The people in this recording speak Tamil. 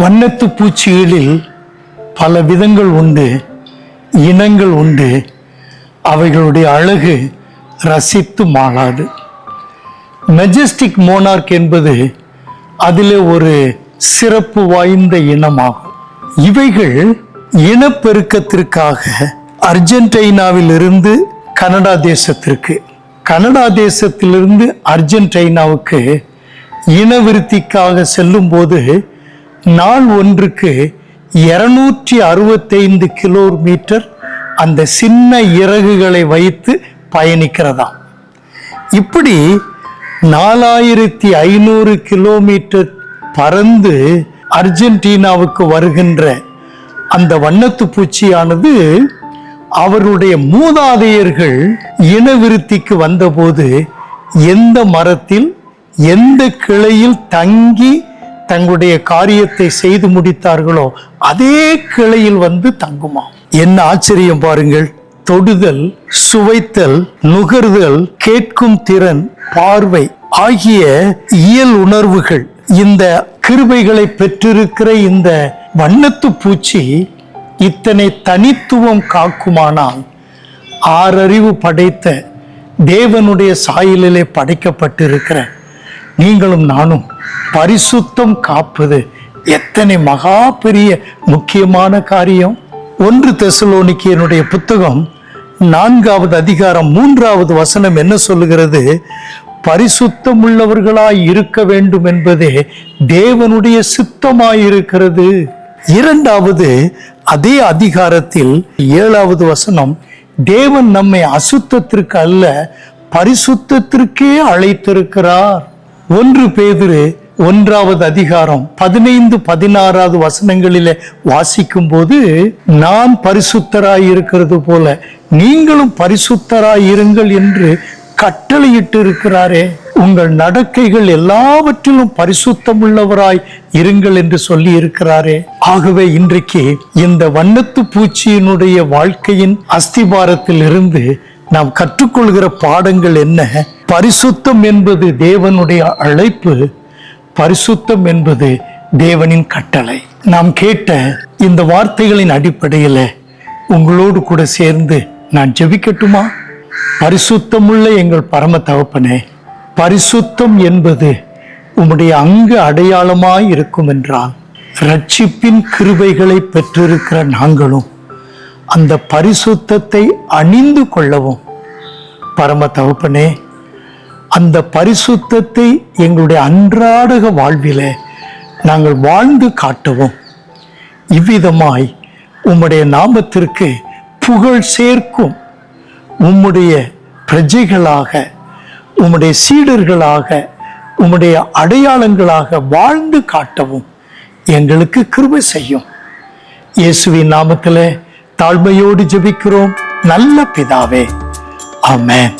வண்ணத்து பூச்சிகளில் பல விதங்கள் உண்டு இனங்கள் உண்டு. அவைகளுடைய அழகு ரசித்து மாளாது. மெஜஸ்டிக் மோனார்க் என்பது அதிலே ஒரு சிறப்பு வாய்ந்த இனமாகும். இவைகள் இனப்பெருக்கத்திற்காக அர்ஜென்டைனாவிலிருந்து கனடா தேசத்திற்கு கனடா தேசத்திலிருந்து அர்ஜென்டைனாவுக்கு இனவிருத்திக்காக செல்லும்போது நாள் ஒன்றுக்கு இருநூற்றி அறுபத்தைந்து கிலோமீட்டர் அந்த சின்ன இறகுகளை வைத்து பயணிக்கிறதாம். இப்படி நாலாயிரத்தி ஐநூறு கிலோமீட்டர் பறந்து அர்ஜென்டினாவுக்கு வருகின்ற அந்த வண்ணத்து பூச்சியானது அவருடைய மூதாதையர்கள் இனவிருத்திக்கு வந்தபோது எந்த மரத்தில் எந்த கிளையில் தங்கி தங்களுடைய காரியத்தை செய்து முடித்தார்களோ அதே கிளையில் வந்து தங்குமா? என்ன ஆச்சரியம் பாருங்கள். தொடுதல் சுவைத்தல் நுகர்தல் கேட்கும் திறன் பார்வை ஆகிய இயல் உணர்வுகள். இந்த கிருபைகளை பெற்றிருக்கிற இந்த வண்ணத்து பூச்சி இத்தனை தனித்துவம் காக்குமானால் ஆறறிவு படைத்த தேவனுடைய சாயலிலே படைக்கப்பட்டிருக்கிற நீங்களும் நானும் பரிசுத்தம் காப்பது எத்தனை மகா பெரிய முக்கியமான காரியம்? ஒன்று தெசலோனிக்கியனுடைய புத்தகம் நான்காவது அதிகாரம் மூன்றாவது வசனம் என்ன சொல்லுகிறது? பரிசுத்தம் உள்ளவர்களாய் இருக்க வேண்டும் என்பதே தேவனுடைய சித்தமாயிருக்கிறது. இரண்டாவது அதே அதிகாரத்தில் ஏழாவது வசனம் தேவன் நம்மை அசுத்தத்திற்கு அல்ல பரிசுத்தத்திற்கே அழைத்திருக்கிறார். ஒன்று பேதிரு ஒன்றாவது அதிகாரம் பதினைந்து பதினாறாவது வசனங்களில வாசிக்கும் போது நான் பரிசுத்தராய் இருக்கிறது போல நீங்களும் பரிசுத்தராய் இருங்கள் என்று கட்டளையிட்டு இருக்கிறாரே உங்கள் நடக்கைகள் எல்லாவற்றிலும் பரிசுத்தம் உள்ளவராய் இருங்கள் என்று சொல்லி இருக்கிறாரே ஆகவே இன்றைக்கு இந்த வண்ணத்து பூச்சியினுடைய வாழ்க்கையின் அஸ்திபாரத்தில் இருந்து நாம் கற்றுக்கொள்கிற பாடங்கள் என்ன? பரிசுத்தம் என்பது தேவனுடைய அழைப்பு பரிசுத்தம் என்பது தேவனின் கட்டளை. நாம் கேட்ட இந்த வார்த்தைகளின் அடிப்படையில் உங்களோடு கூட சேர்ந்து நான் ஜெபிக்கட்டுமா? பரிசுத்தமுள்ள எங்கள் பரம தகப்பனே பரிசுத்தம் என்பது உம்முடைய அங்கு அடையாளமாய் இருக்கும் என்றால் ரட்சிப்பின் கிருபைகளை பெற்றிருக்கிற நாங்களும் அந்த பரிசுத்தத்தை அணிந்து கொள்ளவும். பரம தகப்பனே அந்த பரிசுத்தத்தை எங்களுடைய அன்றாடக வாழ்விலே நாங்கள் வாழ்ந்து காட்டவும். இவ்விதமாய் உம்முடைய நாமத்திற்கு புகழ் சேர்க்கும். உம்முடைய பிரஜைகளாக உம்முடைய சீடர்களாக உம்முடைய அடையாளங்களாக வாழ்ந்து காட்டவும் எங்களுக்கு கிருபை செய்யும். இயேசுவின் நாமத்தில் தாழ்மையோடு ஜெபிக்கிறோம். நல்ல பிதாவே. ஆமேன்.